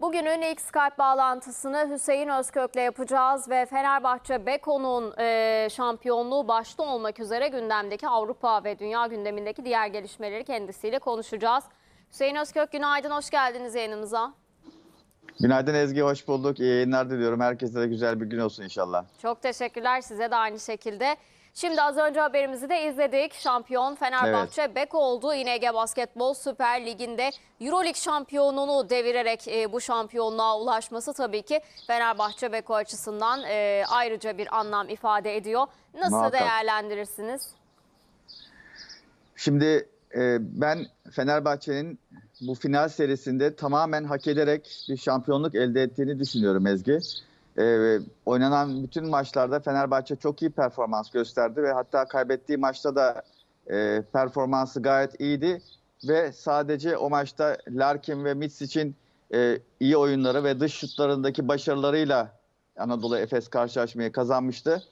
Bugünün ilk Skype bağlantısını Hüseyin Özkök'le yapacağız ve Fenerbahçe Beko'nun e, şampiyonluğu başta olmak üzere gündemdeki Avrupa ve dünya gündemindeki diğer gelişmeleri kendisiyle konuşacağız. Hüseyin Özkök günaydın, hoş geldiniz yayınımıza. Günaydın Ezgi, hoş bulduk. İyi yayınlar diliyorum. Herkese de güzel bir gün olsun inşallah. Çok teşekkürler size de aynı şekilde. Şimdi az önce haberimizi de izledik. Şampiyon Fenerbahçe Beko oldu. İNG Basketbol Süper Ligi'nde Euroleague şampiyonunu devirerek e, bu şampiyonluğa ulaşması tabii ki Fenerbahçe Beko açısından e, ayrıca bir anlam ifade ediyor. Nasıl Muhakkak. değerlendirirsiniz? Şimdi e, ben Fenerbahçe'nin bu final serisinde tamamen hak ederek bir şampiyonluk elde ettiğini düşünüyorum Ezgi. E, oynanan bütün maçlarda Fenerbahçe çok iyi performans gösterdi ve hatta kaybettiği maçta da e, performansı gayet iyiydi. Ve sadece o maçta Larkin ve Mitsic'in e, iyi oyunları ve dış şutlarındaki başarılarıyla Anadolu Efes karşılaşmayı kazanmıştı.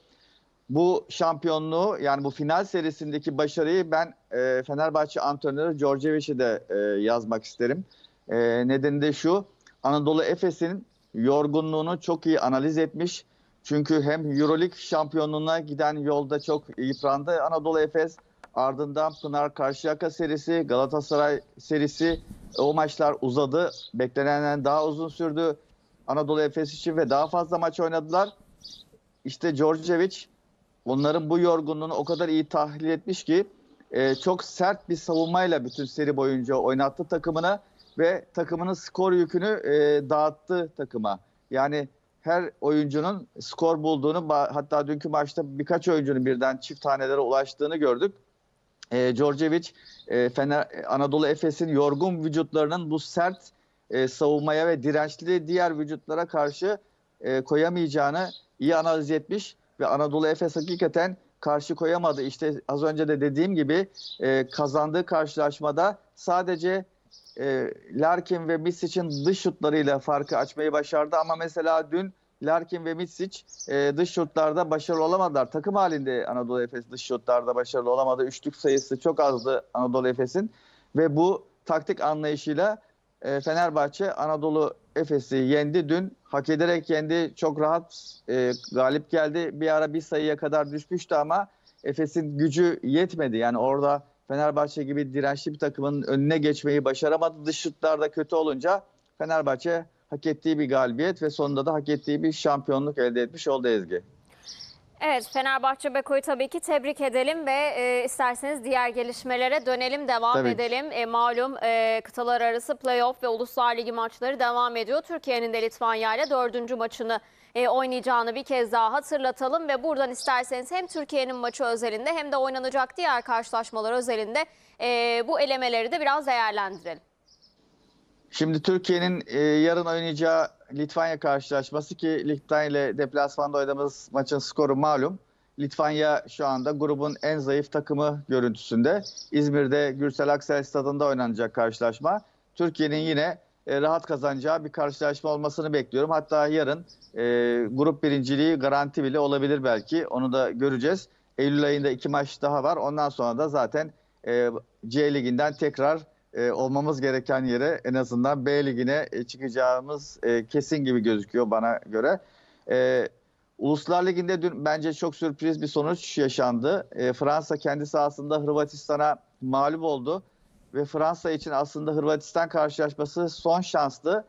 Bu şampiyonluğu yani bu final serisindeki başarıyı ben e, Fenerbahçe antrenörü Djordjevic'e de e, yazmak isterim. E, nedeni de şu Anadolu Efes'in yorgunluğunu çok iyi analiz etmiş. Çünkü hem Euroleague şampiyonluğuna giden yolda çok yıprandı Anadolu Efes. Ardından Pınar Karşıyaka serisi, Galatasaray serisi o maçlar uzadı. Beklenenden daha uzun sürdü Anadolu Efes için ve daha fazla maç oynadılar. İşte Djordjevic onların bu yorgunluğunu o kadar iyi tahlil etmiş ki e, çok sert bir savunmayla bütün seri boyunca oynattı takımına ve takımının skor yükünü e, dağıttı takıma. Yani her oyuncunun skor bulduğunu hatta dünkü maçta birkaç oyuncunun birden çift tanelere ulaştığını gördük. E, Djordjevic e, Fener, Anadolu Efes'in yorgun vücutlarının bu sert e, savunmaya ve dirençli diğer vücutlara karşı e, koyamayacağını iyi analiz etmiş ve Anadolu Efes hakikaten karşı koyamadı. İşte az önce de dediğim gibi e, kazandığı karşılaşmada sadece e, Larkin ve Misic'in dış şutlarıyla farkı açmayı başardı ama mesela dün Larkin ve Misic e, dış şutlarda başarılı olamadılar. Takım halinde Anadolu Efes dış şutlarda başarılı olamadı. Üçlük sayısı çok azdı Anadolu Efes'in ve bu taktik anlayışıyla e, Fenerbahçe Anadolu Efes'i yendi dün. Hak ederek yendi. Çok rahat e, galip geldi. Bir ara bir sayıya kadar düşmüştü ama Efes'in gücü yetmedi. Yani orada Fenerbahçe gibi dirençli bir takımın önüne geçmeyi başaramadı. Dış şutlarda kötü olunca Fenerbahçe hak ettiği bir galibiyet ve sonunda da hak ettiği bir şampiyonluk elde etmiş oldu Ezgi. Evet Fenerbahçe Beko'yu tabii ki tebrik edelim ve e, isterseniz diğer gelişmelere dönelim, devam Tabii edelim. E, malum e, kıtalar arası playoff ve Uluslar Ligi maçları devam ediyor. Türkiye'nin de Litvanya ile dördüncü maçını e, oynayacağını bir kez daha hatırlatalım ve buradan isterseniz hem Türkiye'nin maçı özelinde hem de oynanacak diğer karşılaşmalar özelinde e, bu elemeleri de biraz değerlendirelim. Şimdi Türkiye'nin e, yarın oynayacağı Litvanya karşılaşması ki Litvanya ile deplasmanda oynadığımız maçın skoru malum. Litvanya şu anda grubun en zayıf takımı görüntüsünde. İzmir'de Gürsel Aksel stadında oynanacak karşılaşma. Türkiye'nin yine e, rahat kazanacağı bir karşılaşma olmasını bekliyorum. Hatta yarın e, grup birinciliği garanti bile olabilir belki. Onu da göreceğiz. Eylül ayında iki maç daha var. Ondan sonra da zaten e, C liginden tekrar e, olmamız gereken yere en azından B ligine e, çıkacağımız e, kesin gibi gözüküyor bana göre. E, Uluslar Ligi'nde dün bence çok sürpriz bir sonuç yaşandı. E, Fransa kendi sahasında Hırvatistan'a mağlup oldu ve Fransa için aslında Hırvatistan karşılaşması son şanslı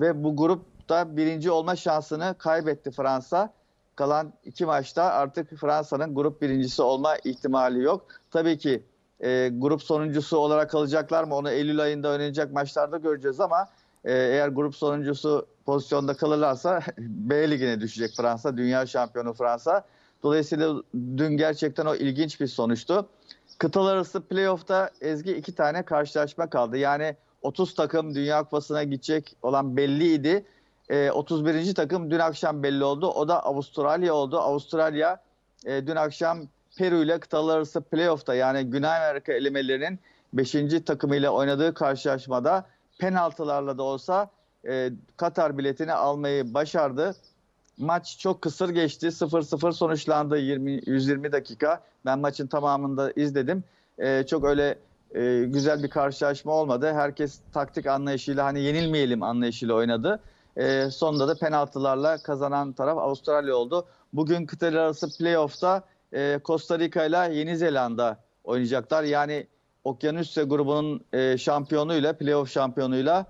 ve bu grupta birinci olma şansını kaybetti Fransa. Kalan iki maçta artık Fransa'nın grup birincisi olma ihtimali yok. Tabii ki e, grup sonuncusu olarak kalacaklar mı onu Eylül ayında oynayacak maçlarda göreceğiz ama e, eğer grup sonuncusu pozisyonda kalırlarsa B ligine düşecek Fransa, dünya şampiyonu Fransa. Dolayısıyla dün gerçekten o ilginç bir sonuçtu. Kıtalar arası playoff'ta Ezgi iki tane karşılaşma kaldı. Yani 30 takım Dünya Kupası'na gidecek olan belliydi. E, 31. takım dün akşam belli oldu. O da Avustralya oldu. Avustralya e, dün akşam Peru ile kıtalar arası playoff'ta yani Güney Amerika elemelerinin 5. takımıyla oynadığı karşılaşmada penaltılarla da olsa e, Katar biletini almayı başardı. Maç çok kısır geçti. 0-0 sonuçlandı 20, 120 dakika. Ben maçın tamamında izledim. E, çok öyle e, güzel bir karşılaşma olmadı. Herkes taktik anlayışıyla hani yenilmeyelim anlayışıyla oynadı. E, sonunda da penaltılarla kazanan taraf Avustralya oldu. Bugün kıtalar arası playoff'ta e, Costa Rica ile Yeni Zelanda oynayacaklar. Yani Okyanusya grubunun e, şampiyonuyla, playoff şampiyonuyla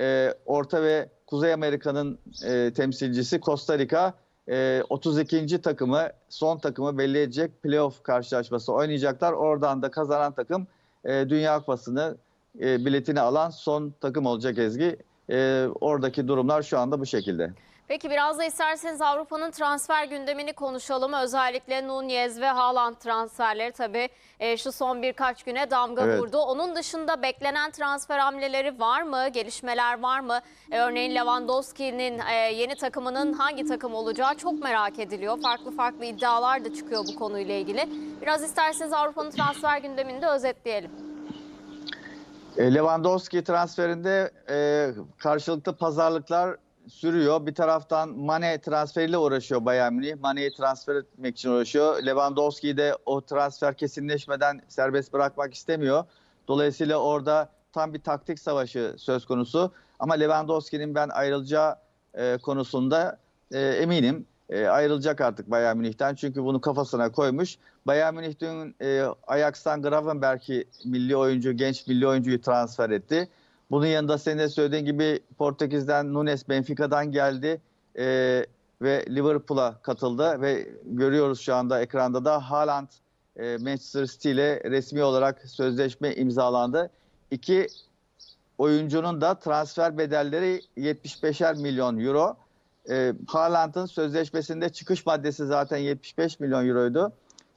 e, Orta ve Kuzey Amerika'nın e, temsilcisi Costa Rica e, 32. takımı, son takımı belli edecek playoff karşılaşması oynayacaklar. Oradan da kazanan takım e, Dünya Kupası'nı e, biletini alan son takım olacak Ezgi. E, oradaki durumlar şu anda bu şekilde. Peki biraz da isterseniz Avrupa'nın transfer gündemini konuşalım. Özellikle Nunez ve Haaland transferleri tabii e, şu son birkaç güne damga Evet. vurdu. Onun dışında beklenen transfer hamleleri var mı? Gelişmeler var mı? E, örneğin Lewandowski'nin e, yeni takımının hangi takım olacağı çok merak ediliyor. Farklı farklı iddialar da çıkıyor bu konuyla ilgili. Biraz isterseniz Avrupa'nın transfer gündemini de özetleyelim. Lewandowski transferinde e, karşılıklı pazarlıklar sürüyor. Bir taraftan Mane transferiyle uğraşıyor Bayern Münih. Mane'yi transfer etmek için uğraşıyor. Lewandowski'yi de o transfer kesinleşmeden serbest bırakmak istemiyor. Dolayısıyla orada tam bir taktik savaşı söz konusu. Ama Lewandowski'nin ben ayrılacağı e, konusunda e, eminim. E, ayrılacak artık Bayern Münih'ten. Çünkü bunu kafasına koymuş. Bayern Münih dün e, Ajax'tan Gravenberg'i milli oyuncu, genç milli oyuncuyu transfer etti. Bunun yanında senin de söylediğin gibi Portekiz'den Nunes Benfica'dan geldi e, ve Liverpool'a katıldı ve görüyoruz şu anda ekranda da Haaland e, Manchester City ile resmi olarak sözleşme imzalandı. İki oyuncunun da transfer bedelleri 75'er milyon euro. E, Haaland'ın sözleşmesinde çıkış maddesi zaten 75 milyon euroydu.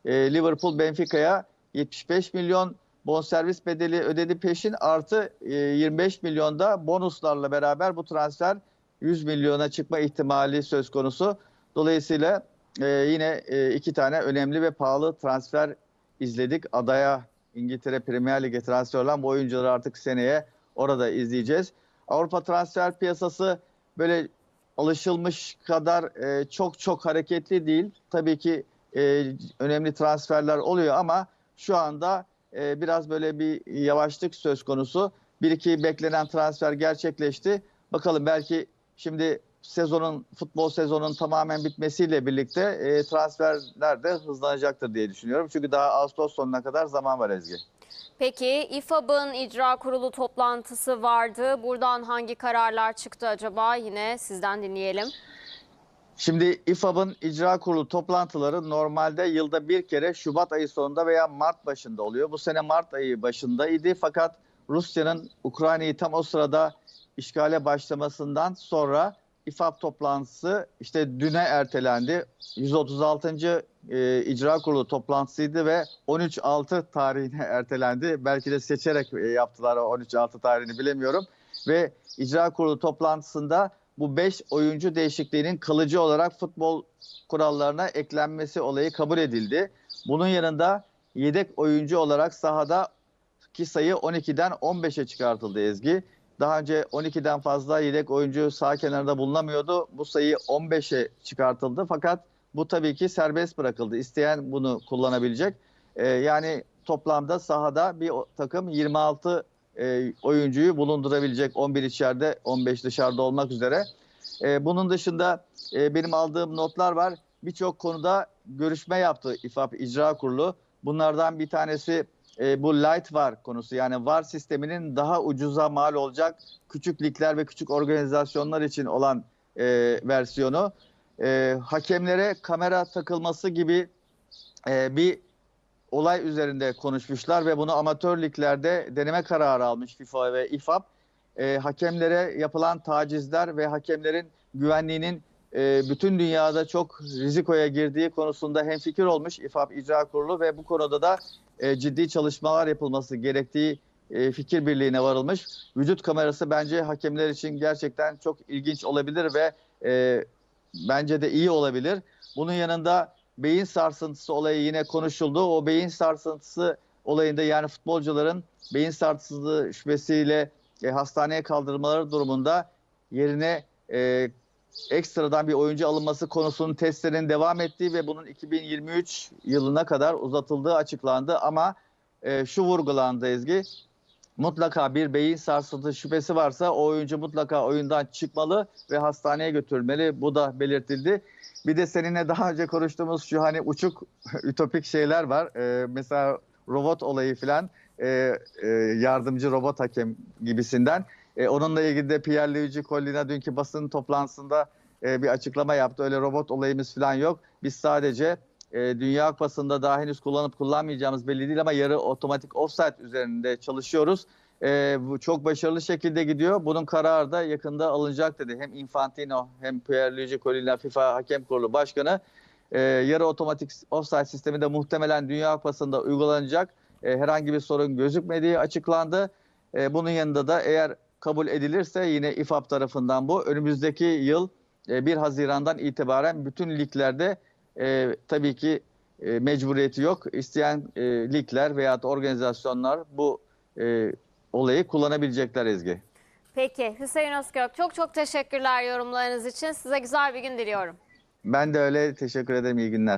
E, Liverpool Benfica'ya 75 milyon bonservis bedeli ödedi peşin artı e, 25 milyonda bonuslarla beraber bu transfer 100 milyona çıkma ihtimali söz konusu. Dolayısıyla e, yine e, iki tane önemli ve pahalı transfer izledik. Adaya İngiltere Premier Lig'e transfer olan bu oyuncuları artık seneye orada izleyeceğiz. Avrupa transfer piyasası böyle alışılmış kadar e, çok çok hareketli değil. Tabii ki e, önemli transferler oluyor ama şu anda e, biraz böyle bir yavaşlık söz konusu. Bir iki beklenen transfer gerçekleşti. Bakalım belki şimdi sezonun futbol sezonun tamamen bitmesiyle birlikte e, transferler de hızlanacaktır diye düşünüyorum. Çünkü daha Ağustos sonuna kadar zaman var Ezgi. Peki İFAB'ın icra kurulu toplantısı vardı. Buradan hangi kararlar çıktı acaba? Yine sizden dinleyelim. Şimdi İFAB'ın icra kurulu toplantıları normalde yılda bir kere Şubat ayı sonunda veya Mart başında oluyor. Bu sene Mart ayı başındaydı fakat Rusya'nın Ukrayna'yı tam o sırada işgale başlamasından sonra İFAB toplantısı işte düne ertelendi. 136. E, icra kurulu toplantısıydı ve 13-6 tarihine ertelendi. Belki de seçerek e, yaptılar o 13-6 tarihini bilemiyorum. Ve icra kurulu toplantısında bu 5 oyuncu değişikliğinin kalıcı olarak futbol kurallarına eklenmesi olayı kabul edildi. Bunun yanında yedek oyuncu olarak sahada ki sayı 12'den 15'e çıkartıldı Ezgi. Daha önce 12'den fazla yedek oyuncu sağ kenarında bulunamıyordu. Bu sayı 15'e çıkartıldı fakat bu tabii ki serbest bırakıldı. İsteyen bunu kullanabilecek. Ee, yani toplamda sahada bir takım 26 e, oyuncuyu bulundurabilecek 11 içeride 15 dışarıda olmak üzere. E, bunun dışında e, benim aldığım notlar var. Birçok konuda görüşme yaptı İFAB İcra Kurulu. Bunlardan bir tanesi e, bu light var konusu. Yani VAR sisteminin daha ucuza mal olacak küçük ligler ve küçük organizasyonlar için olan e, versiyonu. E, hakemlere kamera takılması gibi e, bir olay üzerinde konuşmuşlar ve bunu amatör liglerde deneme kararı almış FIFA ve İFAB. E, hakemlere yapılan tacizler ve hakemlerin güvenliğinin e, bütün dünyada çok rizikoya girdiği konusunda hemfikir olmuş İFAB İcra Kurulu ve bu konuda da e, ciddi çalışmalar yapılması gerektiği e, fikir birliğine varılmış. Vücut kamerası bence hakemler için gerçekten çok ilginç olabilir ve e, bence de iyi olabilir. Bunun yanında beyin sarsıntısı olayı yine konuşuldu. O beyin sarsıntısı olayında yani futbolcuların beyin sarsıntısı şüphesiyle e, hastaneye kaldırılmaları durumunda yerine e, ekstradan bir oyuncu alınması konusunun testlerinin devam ettiği ve bunun 2023 yılına kadar uzatıldığı açıklandı. Ama e, şu vurgulandı Ezgi. Mutlaka bir beyin sarsıntı şüphesi varsa o oyuncu mutlaka oyundan çıkmalı ve hastaneye götürülmeli. Bu da belirtildi. Bir de seninle daha önce konuştuğumuz şu hani uçuk ütopik şeyler var. Ee, mesela robot olayı falan e, e, yardımcı robot hakem gibisinden. E, onunla ilgili de Pierluigi Collina dünkü basın toplantısında e, bir açıklama yaptı. Öyle robot olayımız falan yok. Biz sadece e, Dünya Kupası'nda daha henüz kullanıp kullanmayacağımız belli değil ama yarı otomatik offside üzerinde çalışıyoruz. E, bu çok başarılı şekilde gidiyor. Bunun kararı da yakında alınacak dedi. Hem Infantino hem Pierluigi Collina FIFA Hakem Kurulu Başkanı. E, yarı otomatik offside sistemi de muhtemelen Dünya Kupası'nda uygulanacak. E, herhangi bir sorun gözükmediği açıklandı. E, bunun yanında da eğer kabul edilirse yine İFAB tarafından bu önümüzdeki yıl e, 1 Haziran'dan itibaren bütün liglerde e, tabii ki e, mecburiyeti yok. İsteyen e, ligler veya organizasyonlar bu e, olayı kullanabilecekler Ezgi. Peki Hüseyin Özgök çok çok teşekkürler yorumlarınız için. Size güzel bir gün diliyorum. Ben de öyle teşekkür ederim. İyi günler.